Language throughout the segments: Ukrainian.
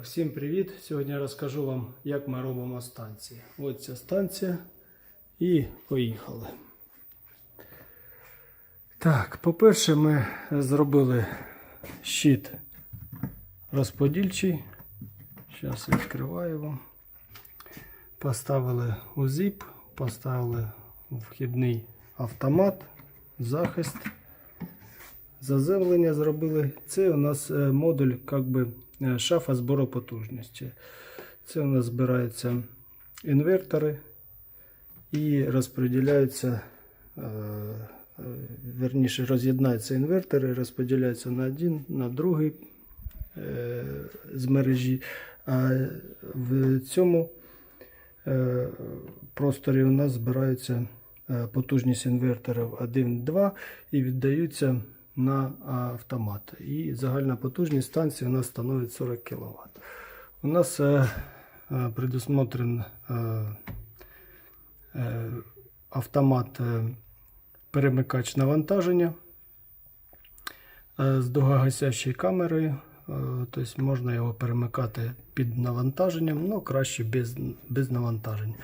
Всім привіт! Сьогодні я розкажу вам, як ми робимо станції. Ось ця станція і поїхали. Так, по-перше, ми зробили щит розподільчий. Зараз відкриваю вам. Поставили УЗІП, поставили вхідний автомат, захист. Заземлення зробили. Це у нас е, модуль, як би, шафа збору потужності. Це у нас збираються інвертори і розподіляються, е, е, верніше роз'єднаються інвертори, розподіляються на один, на другий е, з мережі. А в цьому е, просторі у нас збираються е, потужність інверторів 1-2 і віддаються на автомат. І загальна потужність станції у нас становить 40 кВт. У нас е, е, предусмотрен е, автомат перемикач навантаження з довгогасящою камерою. Тобто можна його перемикати під навантаженням, але краще без, без навантажень.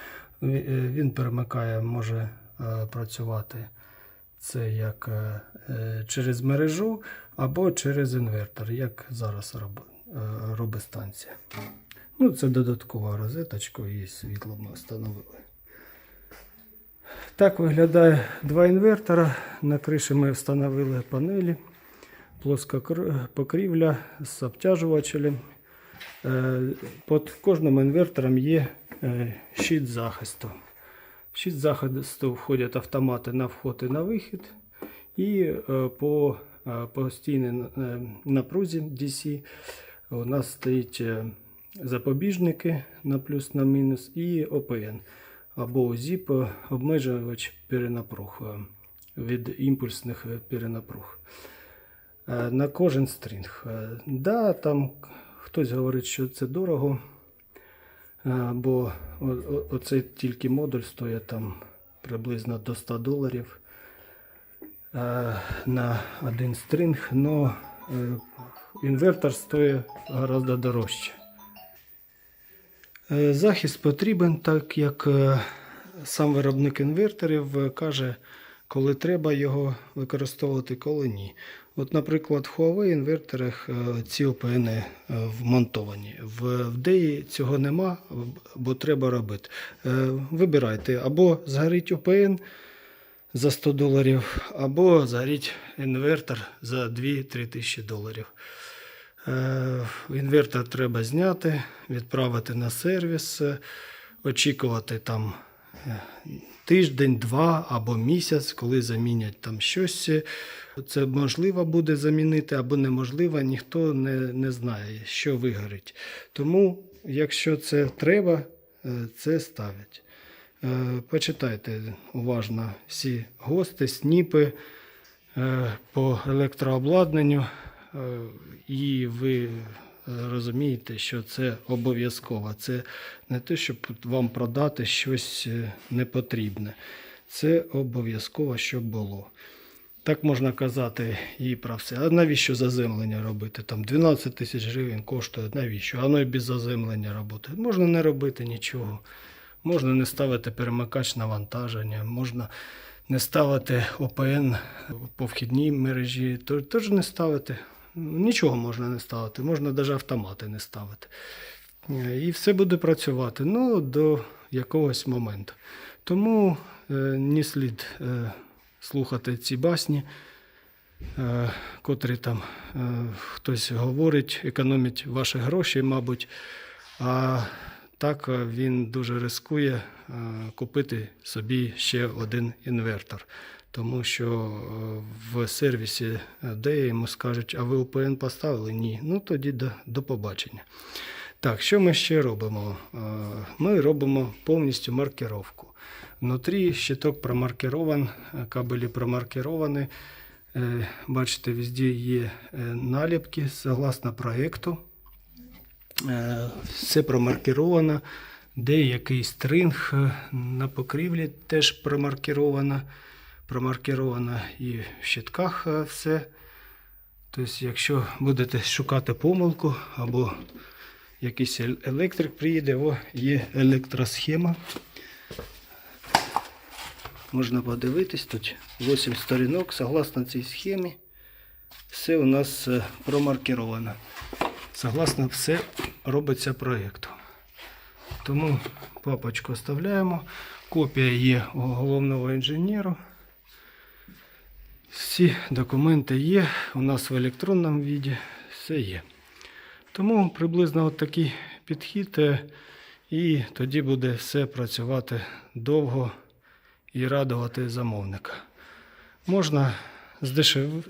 Він перемикає, може працювати це як е, е, через мережу або через інвертор, як зараз е, робить станція. Ну, це додаткова розеточка і світло ми встановили. Так виглядає два інвертора. На криші ми встановили панелі, плоска покрівля з обтяжувачем. Під кожним інвертором є щит захисту. В щит захисту входять автомати на вход і на вихід. І е, по е, постійній е, напрузі DC у нас стоїть запобіжники на плюс на мінус і ОПН або ЗІП обмежувач перенапруг від імпульсних перенапруг. На кожен стрінг. Да, там хтось говорить, що це дорого. Бо оцей тільки модуль стоїть там приблизно до 100 доларів на один стрінг, але інвертор стоїть гораздо дорожче. Е, Захист потрібен, так як е, сам виробник інверторів е, каже, коли треба його використовувати, коли ні. От, наприклад, в Huawei інверторах е, ці ОПН е, вмонтовані. В DEI цього нема, бо треба робити. Е, Вибирайте або згорить ОПН за 100 доларів, або згорить інвертор за 2-3 тисячі доларів. Інвертор треба зняти, відправити на сервіс, очікувати там тиждень, два або місяць, коли замінять там щось. Це можливо буде замінити або неможливо, ніхто не, не знає, що вигорить. Тому, якщо це треба, е, це ставлять. Е, Почитайте уважно всі гости, сніпи е, по електрообладнанню, і ви розумієте, що це обов'язково. Це не те, щоб вам продати щось е, непотрібне. Це обов'язково, щоб було. Так можна казати і про все. А навіщо заземлення робити? Там 12 тисяч гривень коштує. Навіщо? Воно і без заземлення робити. Можна не робити нічого. Можна не ставити перемикач навантаження, можна не ставити ОПН по вхідній мережі, теж не ставити. Нічого можна не ставити, можна навіть автомати не ставити. Е, І все буде працювати ну, до якогось моменту. Тому е, не слід е, слухати ці басні, е, котрі там е, хтось говорить, економить ваші гроші, мабуть. А так е, він дуже рискує е, купити собі ще один інвертор. Тому що е, в сервісі де йому скажуть, а ви УПН поставили? Ні. Ну тоді до, до побачення. Так, що ми ще робимо? Е, Ми робимо повністю маркировку. Внутрі щиток промаркирован, е, кабелі промаркіровані. Бачите, везде є наліпки согласно проєкту. Все промаркіровано. Де який стринг на покрівлі теж промаркіровано. Промаркіровано і в щитках е, все. Тобто, якщо будете шукати помилку або якийсь електрик приїде, о, є електросхема. Можна подивитись, тут 8 сторінок, согласно цій схемі. Все у нас е, промаркіровано. Согласно все робиться проєкту. Тому папочку оставляємо. Копія є у головного інженеру. Всі документи є. У нас в електронному віді все є. Тому приблизно от такий підхід, е, і тоді буде все працювати довго і радувати замовника. Можна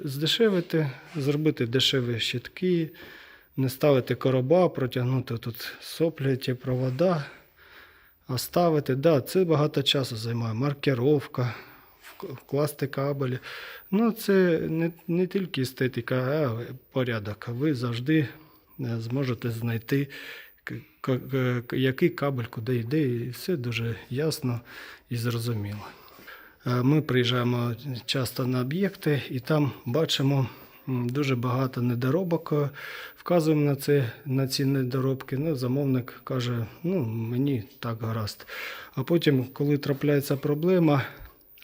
здешевити, зробити дешеві щитки, не ставити короба, протягнути тут соплі, ті провода, а ставити. Да, це багато часу займає. Маркировка, вк- вкласти кабелі. Ну, це не, не тільки естетика, а порядок. Ви завжди е, зможете знайти, який кабель куди йде, і все дуже ясно і зрозуміло. Е, Ми приїжджаємо часто на об'єкти і там бачимо дуже багато недоробок. Е, Вказуємо на, це, на ці недоробки. Ну, замовник каже, ну мені так гаразд. А потім, коли трапляється проблема,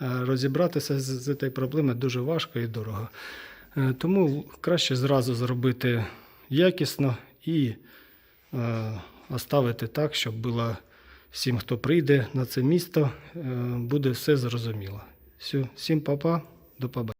розібратися з, з цією проблемою дуже важко і дорого. Е, Тому краще зразу зробити якісно і е, оставити так, щоб було всім, хто прийде на це місто, е, буде все зрозуміло. Всім папа, до побачення.